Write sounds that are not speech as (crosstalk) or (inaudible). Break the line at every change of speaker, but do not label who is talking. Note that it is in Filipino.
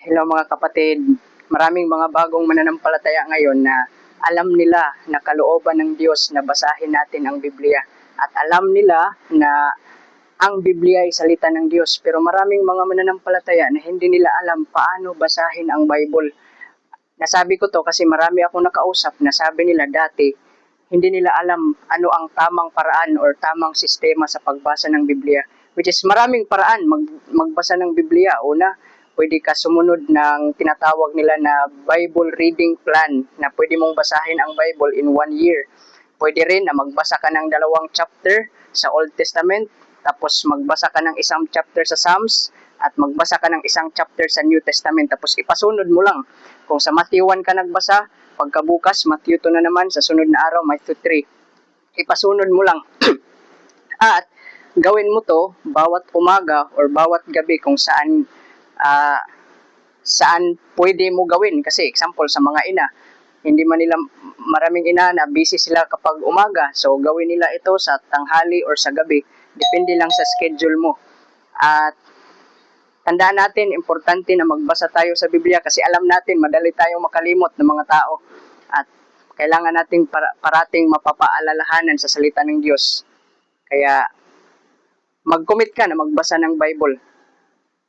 Hello mga kapatid, maraming mga bagong mananampalataya ngayon na alam nila na kalooban ng Diyos na basahin natin ang Biblia. At alam nila na ang Biblia ay salita ng Diyos. Pero maraming mga mananampalataya na hindi nila alam paano basahin ang Bible. Nasabi ko to kasi marami akong nakausap na sabi nila dati, hindi nila alam ano ang tamang paraan or tamang sistema sa pagbasa ng Biblia. Which is maraming paraan mag, magbasa ng Biblia. Una, pwede ka sumunod ng tinatawag nila na Bible reading plan na pwede mong basahin ang Bible in one year. Pwede rin na magbasa ka ng dalawang chapter sa Old Testament, tapos magbasa ka ng isang chapter sa Psalms, at magbasa ka ng isang chapter sa New Testament, tapos ipasunod mo lang. Kung sa Matthew 1 ka nagbasa, pagkabukas, Matthew 2 na naman, sa sunod na araw, Matthew 3. Ipasunod mo lang. (clears throat) at gawin mo to bawat umaga or bawat gabi kung saan ah, saan pwede mo gawin. Kasi example, sa mga ina, hindi man nila, maraming ina na busy sila kapag umaga. So, gawin nila ito sa tanghali or sa gabi. Depende lang sa schedule mo. At tandaan natin, importante na magbasa tayo sa Biblia kasi alam natin, madali tayong makalimot ng mga tao. At kailangan nating para, parating mapapaalalahanan sa salita ng Diyos. Kaya, mag-commit ka na magbasa ng Bible